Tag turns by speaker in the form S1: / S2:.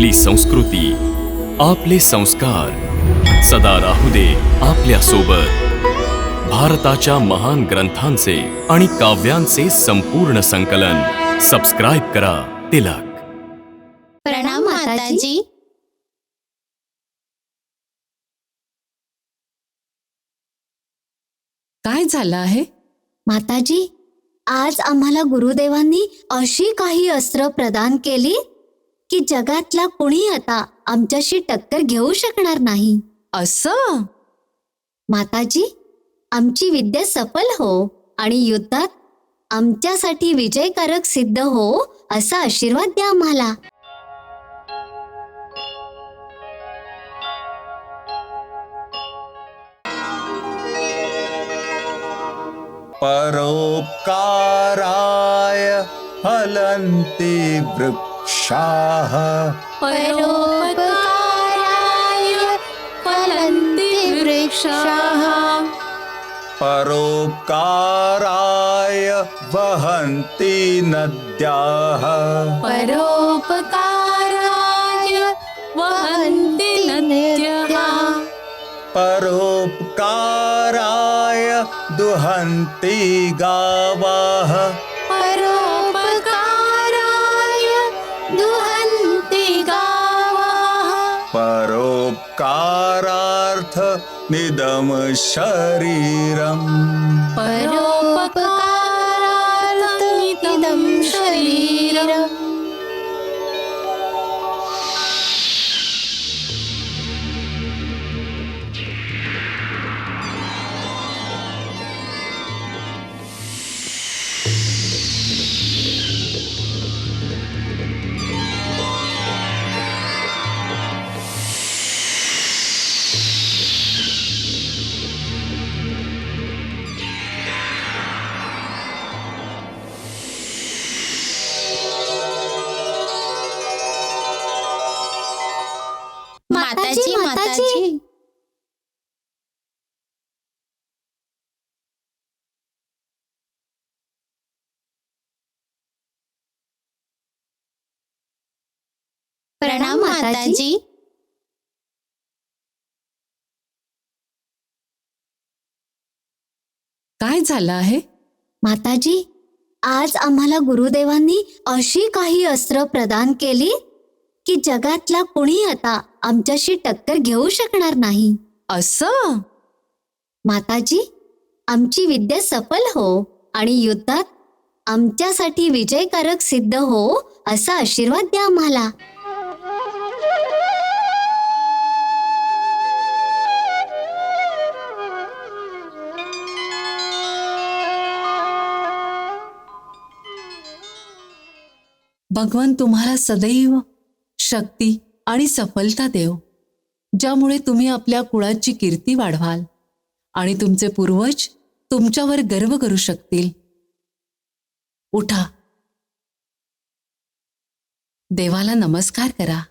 S1: आपली संस्कृती आपले संस्कार. सदा राहू दे आपल्यासोबत भारताच्या महान ग्रंथांचे आणि काव्यांचे संपूर्ण संकलन. सबस्क्राईब करा तिलक.
S2: प्रणाम माताजी.
S3: काय झालं आहे?
S2: माताजी आज आम्हाला गुरुदेवांनी अशी काही अस्त्र प्रदान केली की जगातला कुणी आता आमच्याशी टक्कर घेऊ शकणार नाही.
S3: असं?
S2: माताजी आमची विद्या सफल हो आणि युद्धात आमच्यासाठी विजयकारक सिद्ध हो असा आशीर्वाद द्या आम्हाला.
S4: परोपकाराय फलन्ति वृक्षाः
S2: परोपकाराय फलन्ति वृक्षाः।
S4: परोपकाराय वहन्ति नद्याः।
S2: परोपकाराय वहन्ति नद्यः।
S4: परोपकाराय दुहन्ति गावः। परोपकारार्थ निदम शरीरम।
S2: परोपकारार्थ निदम शरीरम। माताजी माताजी प्रणाम माताजी.
S3: काय झालं आहे?
S2: माताजी आज आम्हाला गुरुदेवांनी अशी काही अस्त्र प्रदान केली की जगातला कुणी आता आमच्याशी टक्कर घेऊ शकणार नाही.
S3: असं?
S2: माताजी आमची विद्या सफल हो आणि युद्धात आमच्यासाठी विजयकारक सिद्ध हो असा आशीर्वाद द्या आम्हाला.
S3: भगवान तुम्हाला सदैव शक्ती आणि सफलता देव ज्यामुळे तुम्ही आपल्या कुळाची कीर्ती वाढवाल आणि तुमचे पूर्वज तुमच्यावर गर्व करू शकतील. उठा. देवाला नमस्कार करा.